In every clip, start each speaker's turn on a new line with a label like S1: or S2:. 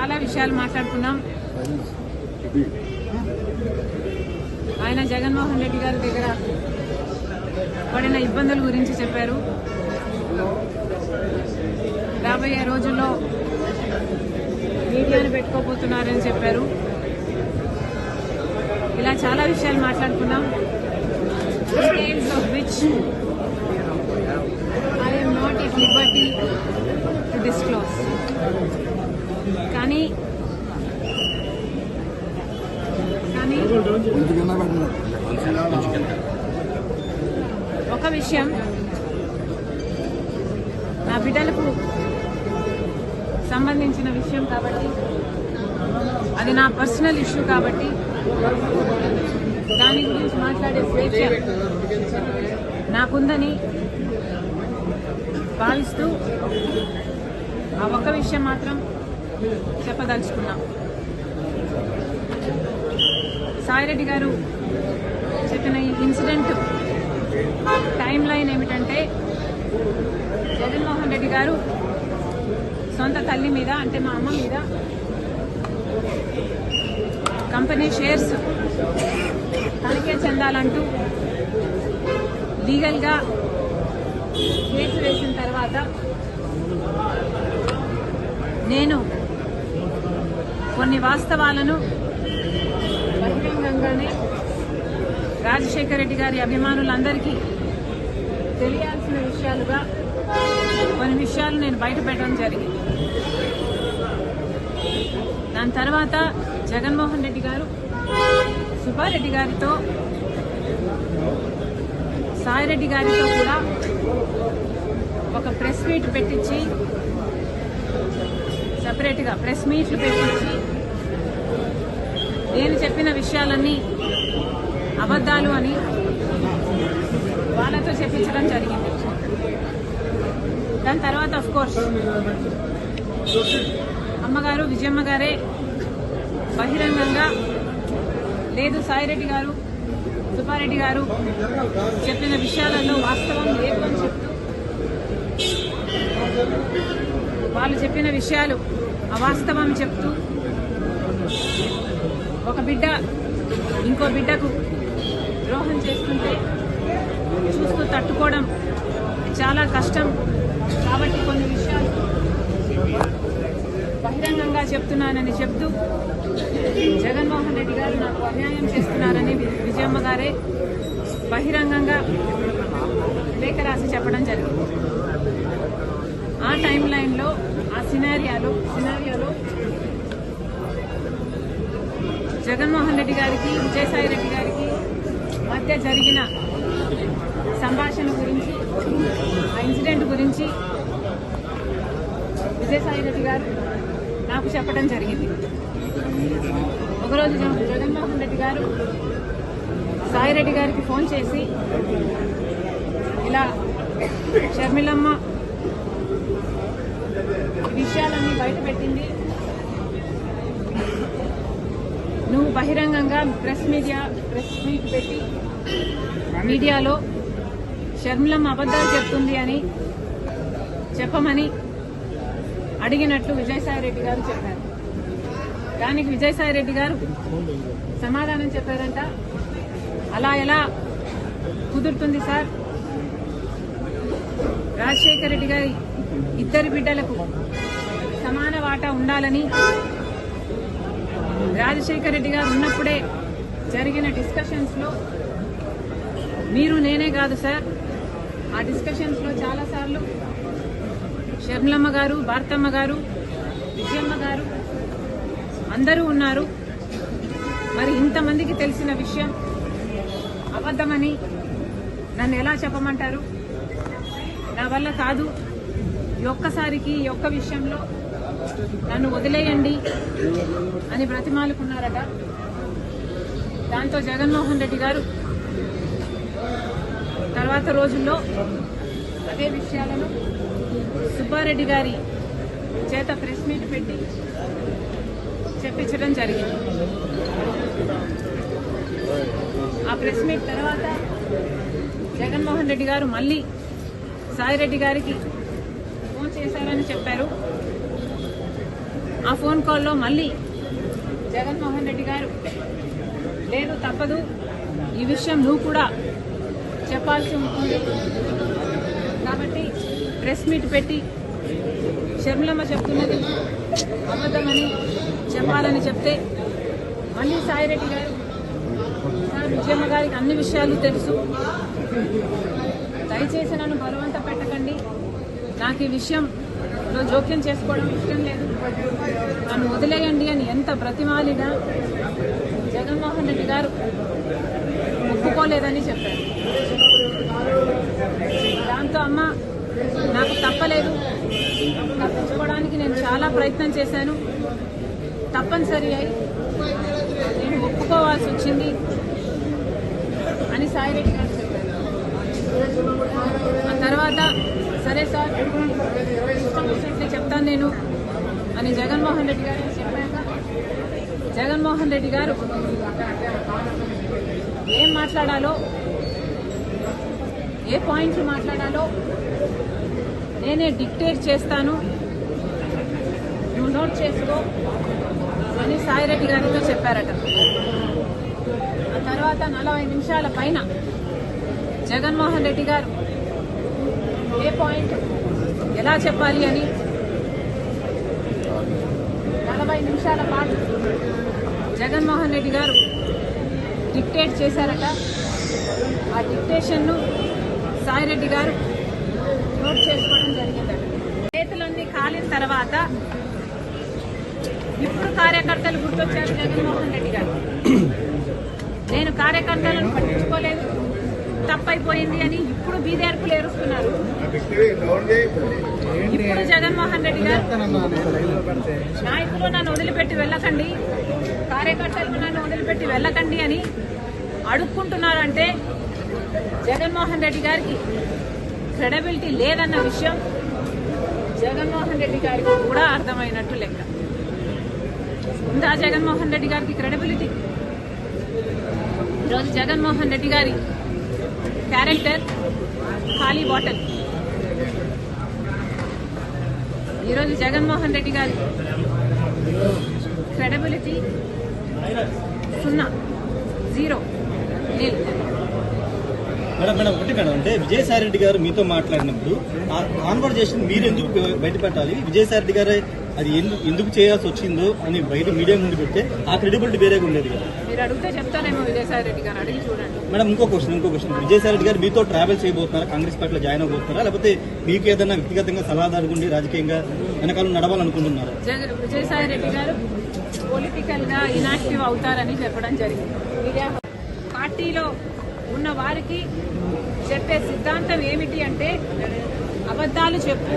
S1: చాలా విషయాలు మాట్లాడుకున్నాం. ఆయన జగన్మోహన్ రెడ్డి గారి దగ్గర పడిన ఇబ్బందుల గురించి చెప్పారు. రాబోయే రోజుల్లో మీడియాను పెట్టుకోబోతున్నారని చెప్పారు. ఇలా చాలా విషయాలు మాట్లాడుకున్నాం. Details of which I not at liberty to disclose కానీ కానీ ఒక విషయం నా బిడ్డలకు సంబంధించిన విషయం కాబట్టి అది నా పర్సనల్ ఇష్యూ కాబట్టి దాని గురించి మాట్లాడే స్వేచ్ఛ నాకుందని భావిస్తూ ఆ ఒక్క విషయం మాత్రం చెప్పదలుచుకున్నాం. సాయిరెడ్డి గారు చెప్పిన ఈ ఇన్సిడెంట్ టైం లైన్ ఏమిటంటే జగన్మోహన్ రెడ్డి గారు సొంత తల్లి మీద అంటే మా అమ్మ మీద కంపెనీ షేర్స్ తనకే చెందాలంటూ లీగల్గా కేసు వేసిన తర్వాత నేను కొన్ని వాస్తవాలను బహిరంగంగానే రాజశేఖర రెడ్డి గారి అభిమానులందరికీ తెలియాల్సిన విషయాలుగా కొన్ని విషయాలు నేను బయట పెట్టడం జరిగింది. దాని తర్వాత జగన్మోహన్ రెడ్డి గారు సుబ్బారెడ్డి గారితో సాయిరెడ్డి గారితో కూడా ఒక ప్రెస్ మీట్ పెట్టించి సపరేట్గా ప్రెస్ మీట్లు పెట్టించి నేను చెప్పిన విషయాలన్నీ అబద్ధాలు అని వాళ్ళతో చెప్పించడం జరిగింది. దాని తర్వాత అఫ్ కోర్స్ అమ్మగారు విజయమ్మ గారే బహిరంగంగా లేదు సాయిరెడ్డి గారు సుబ్బారెడ్డి గారు చెప్పిన విషయాలలో వాస్తవం లేదు అని చెప్తూ వాళ్ళు చెప్పిన విషయాలు అవాస్తవం చెప్తూ ఒక బిడ్డ ఇంకో బిడ్డకు ద్రోహం చేస్తుంటే చూస్తూ తట్టుకోవడం చాలా కష్టం. కాబట్టి కొన్ని విషయాలు బహిరంగంగా చెప్తున్నానని చెప్తూ జగన్మోహన్ రెడ్డి గారు నాకు అన్యాయం చేస్తున్నారని విజయమ్మ గారే బహిరంగంగా లేఖ రాసి చెప్పడం జరిగింది. ఆ టైం లైన్లో ఆ సినారియాలో సినారియాలో జగన్మోహన్ రెడ్డి గారికి విజయసాయి రెడ్డి గారికి మధ్య జరిగిన సంభాషణ గురించి ఆ ఇన్సిడెంట్ గురించి విజయసాయి రెడ్డి గారు నాకు చెప్పడం జరిగింది. ఒకరోజు జగన్మోహన్ రెడ్డి గారు సాయిరెడ్డి గారికి ఫోన్ చేసి ఇలా షర్మిలమ్మ విషయాలన్నీ బయట పెట్టింది నువ్వు బహిరంగంగా ప్రెస్ మీడియా ప్రెస్ మీట్ పెట్టి మీడియాలో షర్మిలం అబద్దాలు చెప్తుంది అని చెప్పమని అడిగినట్లు విజయసాయి రెడ్డి గారు చెప్పారు. దానికి విజయసాయి రెడ్డి గారు సమాధానం చెప్పారంట. అలా ఎలా కుదురుతుంది సార్? రాజశేఖర రెడ్డి గారి ఇద్దరి బిడ్డలకు సమాన వాటా ఉండాలని రాజశేఖర రెడ్డి గారు ఉన్నప్పుడే జరిగిన డిస్కషన్స్లో మీరు నేనే కాదు సార్. ఆ డిస్కషన్స్లో చాలాసార్లు చాలా సార్లు షర్మిలమ్మ గారు భారతమ్మ గారు విజయమ్మ గారు అందరూ ఉన్నారు. మరి ఇంతమందికి తెలిసిన విషయం అబద్ధమని నన్ను ఎలా చెప్పమంటారు? నా వల్ల కాదు. ఈ ఒక్కసారికి ఈ ఒక్క విషయంలో నన్ను వదిలేయండి అని బ్రతిమాలుకున్నారట. దాంతో జగన్మోహన్ రెడ్డి గారు తర్వాత రోజుల్లో అదే విషయాలను సుబ్బారెడ్డి గారి చేత ప్రెస్ మీట్ పెట్టి చెప్పించడం జరిగింది. ఆ ప్రెస్ మీట్ తర్వాత జగన్మోహన్ రెడ్డి గారు మళ్ళీ సాయిరెడ్డి గారికి ఫోన్ చేశారని చెప్పారు. ఆ ఫోన్ కాల్లో మళ్ళీ జగన్మోహన్ రెడ్డి గారు లేదు తప్పదు. ఈ విషయం నువ్వు కూడా చెప్పాల్సి ఉంటుంది. కాబట్టి ప్రెస్ మీట్ పెట్టి షర్మిలమ్మ చెప్తున్నది అబద్ధమని చెప్పాలని చెప్తే మళ్ళీ సాయిరెడ్డి గారు సార్ విజయమ్మ గారికి అన్ని విషయాలు తెలుసు. దయచేసి నన్ను బలవంత పెట్టకండి. నాకు ఈ విషయం విషయంలో జోక్యం చేసుకోవడం ఇష్టం లేదు. నన్ను వదిలేయండి అని ఎంత బ్రతిమాలినా జగన్మోహన్ రెడ్డి గారు ఒప్పుకోలేదని చెప్పారు. దాంతో అమ్మ నాకు తప్పలేదు. తప్పించుకోవడానికి నేను చాలా ప్రయత్నం చేశాను. తప్పనిసరి అయి నేను ఒప్పుకోవాల్సి వచ్చింది అని సాయిరెడ్డి గారు చెప్పారు. ఆ తర్వాత సరే సార్. ఇష్టం వచ్చినట్లే చెప్తాను నేను. అని జగన్మోహన్ రెడ్డి గారు చెప్పాక జగన్మోహన్ రెడ్డి గారు ఏం మాట్లాడాలో ఏ పాయింట్లు మాట్లాడాలో నేనే డిక్టేట్ చేస్తాను. నువ్వు నోట్ చేసుకో అని సాయిరెడ్డి గారితో చెప్పారట. ఆ తర్వాత నలభై నిమిషాల పైన జగన్మోహన్ రెడ్డి గారు ఏ పాయింట్? ఎలా చెప్పాలి అని? నలభై నిమిషాల పాటు జగన్మోహన్ రెడ్డి గారు డిక్టేట్ చేశారట. ఆ డిక్టేషన్ను సాయిరెడ్డి గారు నోట్ చేసుకోవడం జరిగిందట. చేతులన్నీ కాలిన తర్వాత ఇప్పుడు కార్యకర్తలు గుర్తొచ్చారు జగన్మోహన్ రెడ్డి గారు. నేను కార్యకర్తలను పట్టించుకోలేదు. తప్పైపోయింది అని ఇప్పుడు బీదేర్పులు ఏరుస్తున్నారు ఇప్పుడు జగన్మోహన్ రెడ్డి గారు నాయకులు నన్ను వదిలిపెట్టి వెళ్ళకండి కార్యకర్తలు నన్ను వదిలిపెట్టి వెళ్ళకండి అని అడుక్కుంటున్నారంటే జగన్మోహన్ రెడ్డి గారికి క్రెడబిలిటీ లేదన్న విషయం జగన్మోహన్ రెడ్డి గారికి కూడా అర్థమైనట్టు లెక్క. ఉందా జగన్మోహన్ రెడ్డి గారికి క్రెడబిలిటీ? ఈరోజు జగన్మోహన్ రెడ్డి గారి క్యారెక్టర్ ఖాళీ బాటల్. ఈరోజు జగన్మోహన్ రెడ్డి గారి క్రెడబిలిటీ సున్నా జీరో. నీళ్ళు
S2: మేడం మేడం ఒకటి మేడం. అంటే విజయసాయి రెడ్డి గారు మీతో మాట్లాడినప్పుడు ఆ కాన్వర్జేషన్ మీరు ఎందుకు బయట పెట్టాలి విజయసాయి రెడ్డి గారు అది ఎందు- ఎందుకు చేయాల్సి వచ్చిందో అని బయట మీడియా నుండి పెడితే ఆ క్రెడిబిలిటీ వేరేగా ఉండేది కదా.
S1: మీరు అడిగితే చెప్తానేమో విజయసాయి రెడ్డి గారు అడిగి చూడండి.
S2: మేడం ఇంకో క్వశ్చన్ ఇంకో క్వశ్చన్. విజయసాయి రెడ్డి గారు మీతో ట్రావెల్ చేయబోతున్నారా? కాంగ్రెస్ పార్టీలో జాయిన్ అవబోతున్నారా లేకపోతే మీకు ఏదైనా వ్యక్తిగతంగా సలహాదారు ఉండి రాజకీయంగా వెనకాల నడవాలనుకుంటున్నారా?
S1: విజయసాయి రెడ్డి గారు పొలిటికల్గా ఇనాక్టివ్ అవుతారని చెప్పడం జరిగింది. మీడియా పార్టీలో ఉన్న వారికి చెప్పే సిద్ధాంతం ఏమిటి అంటే అబద్ధాలు చెప్పు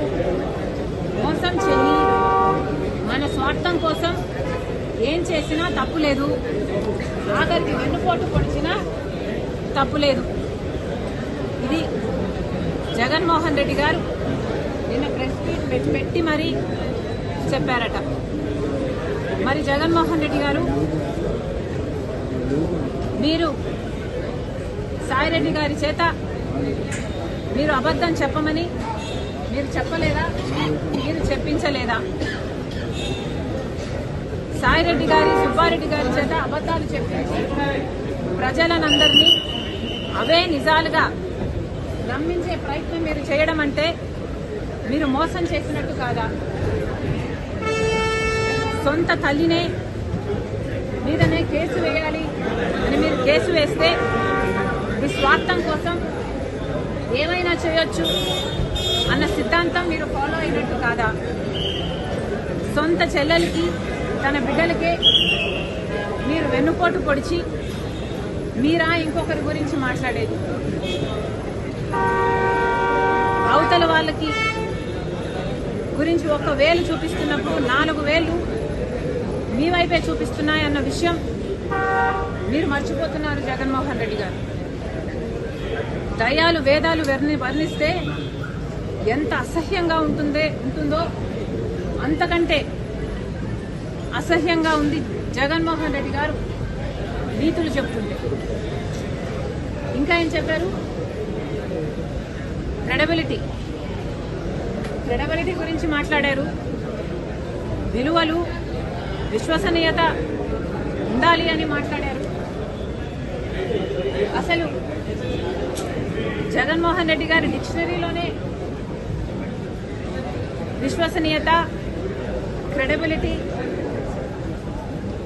S1: మోసం చెయ్యి. మన స్వార్థం కోసం ఏం చేసినా తప్పు లేదు. ఆఖరికి వెన్నుపోటు పొడిచినా తప్పు లేదు. ఇది జగన్మోహన్ రెడ్డి గారు నిన్న ప్రెస్ మీట్ పెట్టి పెట్టి మరీ చెప్పారట. మరి జగన్మోహన్ రెడ్డి గారు మీరు సాయిరెడ్డి గారి చేత మీరు అబద్ధం చెప్పమని మీరు చెప్పలేదా? మీరు చెప్పించలేదా? సాయిరెడ్డి గారి సుబ్బారెడ్డి గారి చేత అబద్ధాలు చెప్పించి ప్రజలనందరినీ అవే నిజాలుగా నమ్మించే ప్రయత్నం మీరు చేయడం అంటే మీరు మోసం చేసినట్టు కాదా? సొంత తల్లినే మీదనే కేసు వేయాలి అని మీరు కేసు వేస్తే మీ స్వార్థం కోసం ఏమైనా చేయొచ్చు అన్న సిద్ధాంతం మీరు ఫాలో అయినట్టు కాదా? సొంత చెల్లెలకి తన బిడ్డలకే మీరు వెన్నుపోటు పొడిచి మీరా ఇంకొకరి గురించి మాట్లాడేది? అవతల వాళ్ళకి గురించి ఒక వేలు చూపిస్తున్నప్పుడు నాలుగు వేలు మీ వైపే చూపిస్తున్నాయి అన్న విషయం మీరు మర్చిపోతున్నారు జగన్మోహన్ రెడ్డి గారు. దయాలు వేదాలు వర్ణి వర్ణిస్తే ఎంత అసహ్యంగా ఉంటుందే ఉంటుందో అంతకంటే అసహ్యంగా ఉంది జగన్మోహన్ రెడ్డి గారు నీతులు చెప్తుంటే. ఇంకా ఏం చెప్పారు? క్రెడబిలిటీ. క్రెడబిలిటీ గురించి మాట్లాడారు. విలువలు విశ్వసనీయత ఉండాలి అని మాట్లాడారు. అసలు జగన్మోహన్ రెడ్డి గారి డిక్షనరీలోనే విశ్వసనీయత క్రెడిబిలిటీ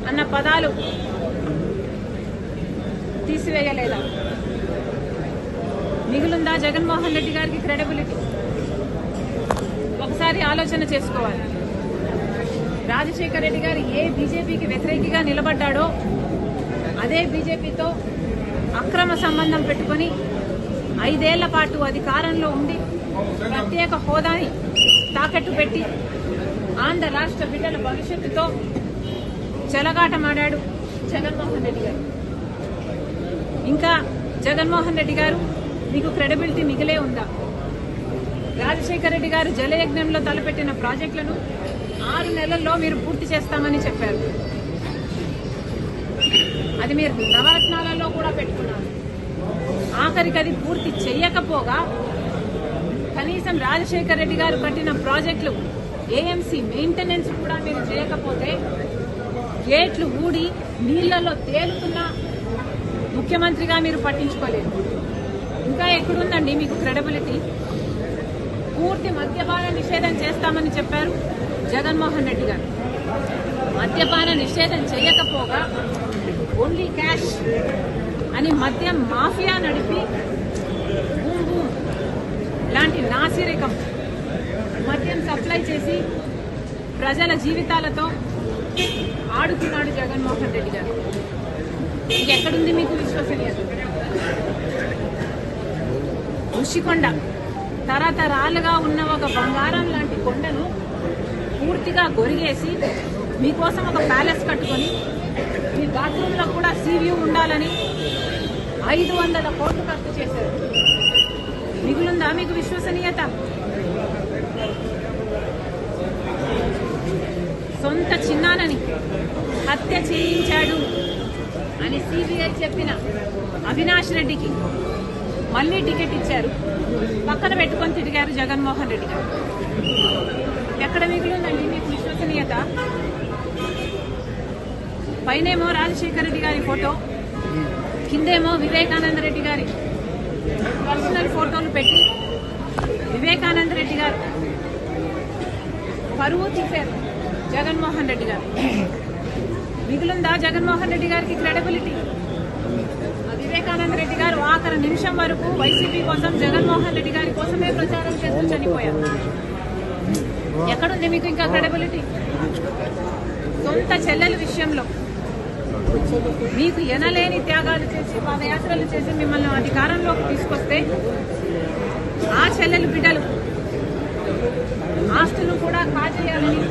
S1: అన్న పదాలు తీసివేయలేదా? మిగులుందా జగన్మోహన్ రెడ్డి గారికి క్రెడిబిలిటీ? ఒకసారి ఆలోచన చేసుకోవాలి. రాజశేఖర్ రెడ్డి గారు ఏ బీజేపీకి వ్యతిరేకిగా నిలబడ్డాడో అదే బీజేపీతో అక్రమ సంబంధం పెట్టుకొని ఐదేళ్ళ పాటు అధికారంలో ఉండి ప్రత్యేక హోదాని తాకట్టు పెట్టి ఆంధ్ర రాష్ట్ర బిడ్డల భవిష్యత్తుతో చెలగాటమాడాడు జగన్మోహన్ రెడ్డి గారు. ఇంకా జగన్మోహన్ రెడ్డి గారు మీకు క్రెడిబిలిటీ మిగిలే ఉందా? రాజశేఖర రెడ్డి గారు జలయజ్ఞంలో తలపెట్టిన ప్రాజెక్టులను ఆరు నెలల్లో మీరు పూర్తి చేస్తామని చెప్పారు. అది మీరు నవరత్నాలలో కూడా పెట్టుకున్నారు. ఆఖరికి అది పూర్తి చెయ్యకపోగా కనీసం రాజశేఖర రెడ్డి గారు కట్టిన ప్రాజెక్టులు ఏఎంసీ మెయింటెనెన్స్ కూడా మీరు చేయకపోతే గేట్లు ఊడి నీళ్ళలో తేలుతున్న ముఖ్యమంత్రిగా మీరు పట్టించుకోలేదు. ఇంకా ఎక్కడుందండి మీకు క్రెడబిలిటీ? పూర్తి మద్యపాన నిషేధం చేస్తామని చెప్పారు జగన్మోహన్ రెడ్డి గారు. మద్యపాన నిషేధం చేయకపోగా ఓన్లీ క్యాష్ అని మద్యం మాఫియా నడిపి బూమ్ బూమ్ లాంటి నాసిరకం మద్యం సప్లై చేసి ప్రజల జీవితాలతో ఆడుతున్నాడు జగన్మోహన్ రెడ్డి గారు. ఎక్కడుంది మీకు విశ్వసనీయత? ఋషికొండ. తరతరాలుగా ఉన్న ఒక బంగారం లాంటి కొండను పూర్తిగా గొరిగేసి మీకోసం ఒక ప్యాలెస్ కట్టుకొని మీ బాత్రూమ్ కూడా ఉండాలని ఐదు వందల కోట్లు ఖర్చు చేశారు. మిగులుందా మీకు విశ్వసనీయత? సొంత చిన్నానని హత్య చేయించాడు అని సిబిఐ చెప్పిన అవినాష్ రెడ్డికి మళ్ళీ టికెట్ ఇచ్చారు. పక్కన పెట్టుకొని తిరిగారు జగన్మోహన్ రెడ్డి గారు. ఎక్కడ మిగులుందండి మీకు విశ్వసనీయత? పైనేమో రాజశేఖర రెడ్డి గారి ఫోటో కిందేమో వివేకానంద రెడ్డి గారి. పర్సనల్ ఫోటోలు పెట్టి వివేకానంద రెడ్డి గారు. పరువు తీశారు జగన్మోహన్ రెడ్డి గారు. మిగులుందా జగన్మోహన్ రెడ్డి గారికి క్రెడిబిలిటీ వివేకానంద రెడ్డి గారు ఆఖరి నిమిషం వరకు వైసీపీ కోసం జగన్మోహన్ రెడ్డి గారి కోసమే ప్రచారం చేస్తూ చనిపోయారు. ఎక్కడుంది మీకు ఇంకా క్రెడిబిలిటీ సొంత చెల్లెల విషయంలో. మీకు ఎనలేని త్యాగాలు చేసి పాదయాత్రలు చేసి మిమ్మల్ని అధికారంలోకి తీసుకొస్తే ఆ చెల్లెలు బిడ్డలు ఆస్తులు కూడా కాజేయాలని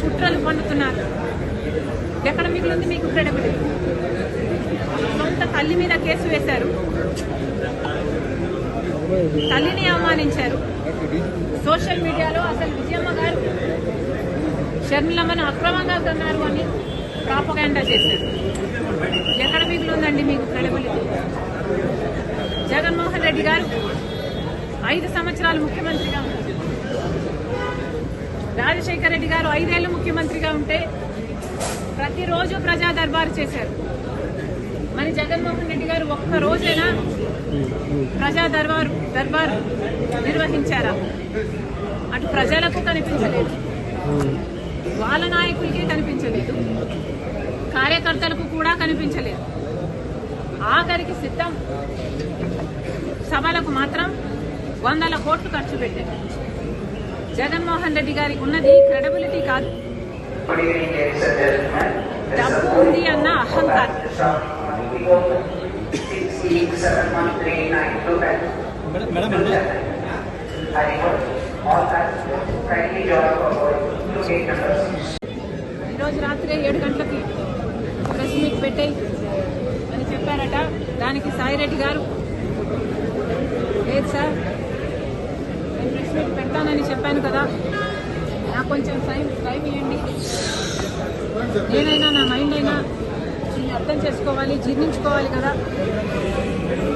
S1: కుట్రలు పండుతున్నారు. ఎక్కడ మిగిలింది మీకు క్రెడబిలిటీ? సొంత తల్లి మీద కేసు వేశారు. తల్లిని అవమానించారు. సోషల్ మీడియాలో అసలు విజయమ్మ గారు షర్మిలమ్మను అక్రమంగా కన్నారు అని ప్రాపగాండా చేశారు. ఎక్కడ మిగులుందండి మీకు క్రెడిబిలిటీ జగన్మోహన్ రెడ్డి గారు ఐదు సంవత్సరాలు ముఖ్యమంత్రిగా ఉన్నారు. రాజశేఖర రెడ్డి గారు ఐదేళ్ళు ముఖ్యమంత్రిగా ఉంటే ప్రతిరోజు ప్రజా దర్బారు చేశారు. మరి జగన్మోహన్ రెడ్డి గారు ఒక్క రోజైనా ప్రజా దర్బారు దర్బారు నిర్వహించారా? అటు ప్రజలకు కనిపించలేదు. వాళ్ళ నాయకులకి కనిపించలేదు కార్యకర్తలకు కూడా కనిపించలేదు. ఆఖరికి సిద్ధం. సభలకు మాత్రం వందల కోట్లు ఖర్చు పెట్టారు. జగన్మోహన్ రెడ్డి గారికి ఉన్నది క్రెడిబిలిటీ కాదు. డబ్బు ఉంది అన్న అహంకారం.
S2: మేడం మేడం
S1: ఈరోజు రాత్రి ఏడు గంటలకి ప్రెస్ మీట్ పెట్టాయి. అని చెప్పారట. దానికి సాయిరెడ్డి గారు లేదు సార్ నేను ప్రెస్ మీట్ పెడతానని చెప్పాను కదా. నాకు కొంచెం టైం టైం ఇవ్వండి. నేనైనా నా మైండ్ అయినా అర్థం చేసుకోవాలి జీర్ణించుకోవాలి కదా.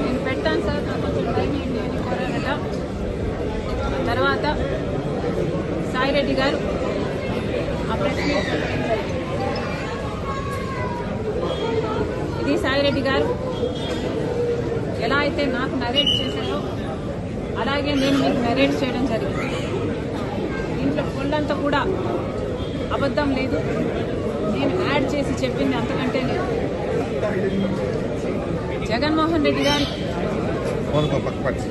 S1: నేను పెట్టాను సార్ నాకు కొంచెం టైం ఇవ్వండి అని కోరారట. తర్వాత సాయిరెడ్డి గారు ప్రెస్ మీట్ పెట్టడం జరిగింది ఇది సాయిరెడ్డి గారు. ఎలా అయితే నాకు నరేట్ చేశారో అలాగే నేను మీకు నరేట్ చేయడం జరిగింది. దీంట్లో పొల్లంతా కూడా అబద్ధం లేదు. నేను యాడ్ చేసి చెప్పింది అంతకంటే లేదు. జగన్మోహన్ రెడ్డి గారు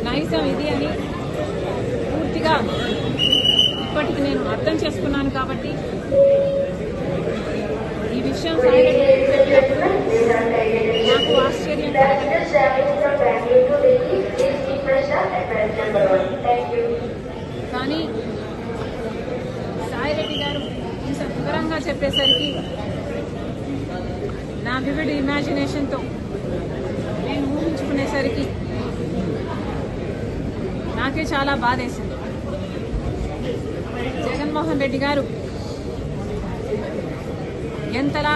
S1: నైజం ఇది అని పూర్తిగా ఇప్పటికి నేను అర్థం చేసుకున్నాను కాబట్టి ఈ విషయం నాకు ఆశ్చర్యం కానీ సాయిరెడ్డి గారు ఇంత వివరంగా చెప్పేసరికి నా వివిడ్ ఇమాజినేషన్తో నేను ఊహించుకునేసరికి నాకే చాలా బాధేసింది. జగన్మోహన్ రెడ్డి గారు ఎంతలా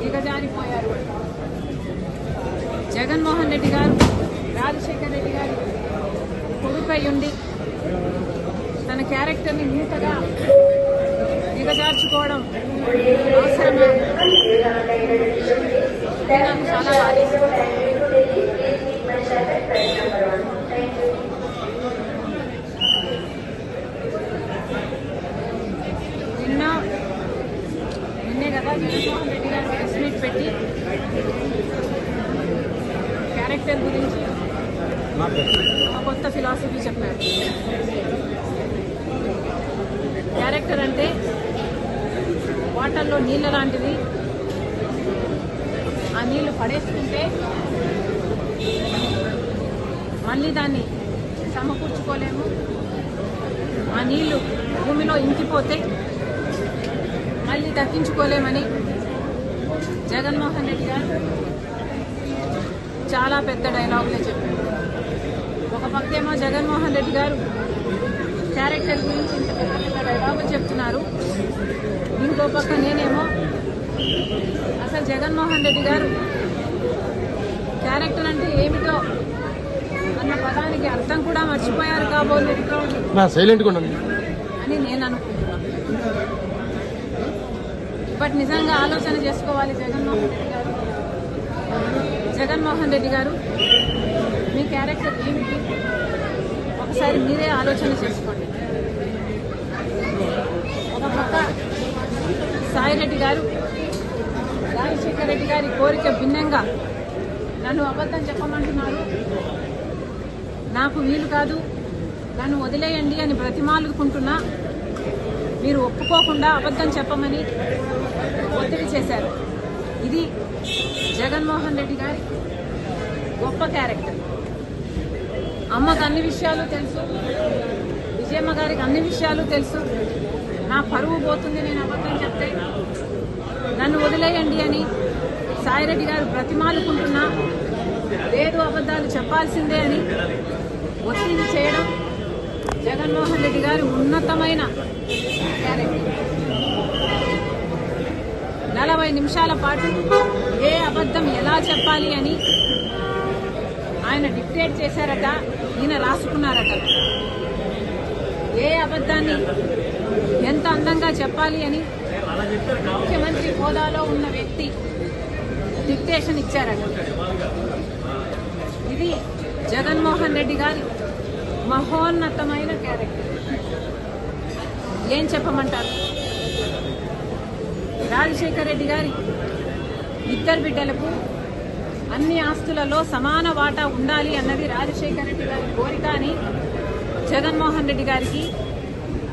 S1: దిగజారిపోయారు. జగన్మోహన్ రెడ్డి గారు రాజశేఖర్ రెడ్డి గారు కొడుకై ఉండి తన క్యారెక్టర్ని మూతగా దిగజార్చుకోవడం అవసరమా? నాకు చాలా బాధేసింది నిన్న నిన్నే కదా జగన్మోహన్ రెడ్డి గారు ప్రెస్ మీట్ పెట్టి క్యారెక్టర్ గురించి కొత్త ఫిలాసఫీ చెప్పారు. క్యారెక్టర్ అంటే వాటర్లో నీళ్ళ లాంటిది. ఆ నీళ్ళు పడేసుకుంటే మళ్ళీ దాన్ని సమకూర్చుకోలేము. ఆ నీళ్ళు భూమిలో ఇంకిపోతే దక్కించుకోలేమని జగన్మోహన్ రెడ్డి గారు చాలా పెద్ద డైలాగులే చెప్పారు. ఒక పక్కేమో జగన్మోహన్ రెడ్డి గారు క్యారెక్టర్ గురించి ఇంత పెద్ద పెద్ద డైలాగులు చెప్తున్నారు. ఇంకో పక్క నేనేమో అసలు జగన్మోహన్ రెడ్డి గారు క్యారెక్టర్ అంటే ఏమిటో అన్న పదానికి అర్థం కూడా మర్చిపోయారు కాబోలు అని నేను అనుకుంటున్నాను. బట్ నిజంగా ఆలోచన చేసుకోవాలి జగన్మోహన్ రెడ్డి గారు. జగన్మోహన్ రెడ్డి గారు మీ క్యారెక్టర్ ఏమిటి ఒకసారి మీరే ఆలోచన చేసుకోండి. ఒక పక్క సాయిరెడ్డి గారు రాజశేఖర రెడ్డి గారి కోరిక భిన్నంగా నన్ను అబద్ధం చెప్పమంటున్నారు. నాకు వీలు కాదు నన్ను వదిలేయండి అని బ్రతిమాలుకుంటున్నా. మీరు ఒప్పుకోకుండా అబద్ధం చెప్పమని ఒత్తిడి చేశారు. ఇది జగన్మోహన్ రెడ్డి గారి గొప్ప క్యారెక్టర్. అమ్మకు అన్ని విషయాలు తెలుసు. విజయమ్మ గారికి అన్ని విషయాలు తెలుసు. నా పరువు పోతుంది నేను అబద్ధం చెప్తే నన్ను వదిలేయండి అని సాయిరెడ్డి గారు బ్రతిమాలుకుంటున్నా లేదు అబద్ధాలు చెప్పాల్సిందే అని ఒత్తిడి చేయడం జగన్మోహన్ రెడ్డి గారి ఉన్నతమైన క్యారెక్టర్. నలభై నిమిషాల పాటు ఏ అబద్ధం ఎలా చెప్పాలి అని ఆయన డిక్టేట్ చేశారట ఈయన రాసుకున్నారట. ఏ అబద్ధాన్ని ఎంత అందంగా చెప్పాలి అని ముఖ్యమంత్రి హోదాలో ఉన్న వ్యక్తి డిక్టేషన్ ఇచ్చారట. ఇది జగన్మోహన్ రెడ్డి గారి మహోన్నతమైన క్యారెక్టర్. ఏం చెప్పమంటారు? రాజశేఖర రెడ్డి గారి ఇద్దరు బిడ్డలకు అన్ని ఆస్తులలో సమాన వాటా ఉండాలి అన్నది రాజశేఖర రెడ్డి గారి కోరిక అని జగన్మోహన్ రెడ్డి గారికి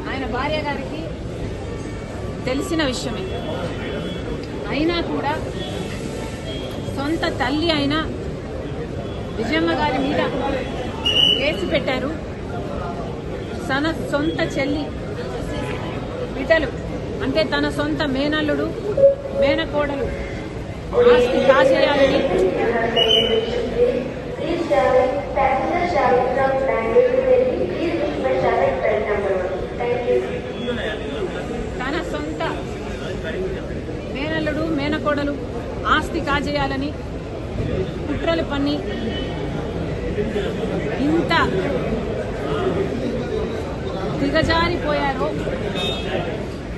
S1: ఆయన భార్య గారికి తెలిసిన విషయమే. అయినా కూడా సొంత తల్లి అయిన విజయమ్మ గారి మీద కేసు పెట్టారు. తన సొంత చెల్లి బిడ్డలు అంటే తన సొంత మేనల్లుడు మేనకోడలు ఆస్తి కాజేయాలని తన సొంత మేనల్లుడు మేనకోడలు ఆస్తి కాజేయాలని కుట్రలు పన్ని ఇంత దిగజారిపోయారో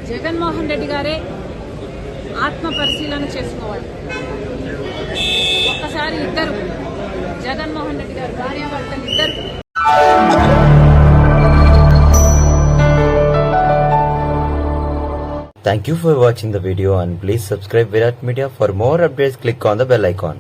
S1: జగన్మోహన్ రెడ్డి గారే ఆత్మ పరిశీలన చేసుకోవాలి ఒక్కసారి ఇద్దరు జగన్మోహన్ రెడ్డి గారు భార్యాభర్తలు ఇద్దరు
S3: Thank you for watching the video and please subscribe Virat Media for more updates click on the bell icon.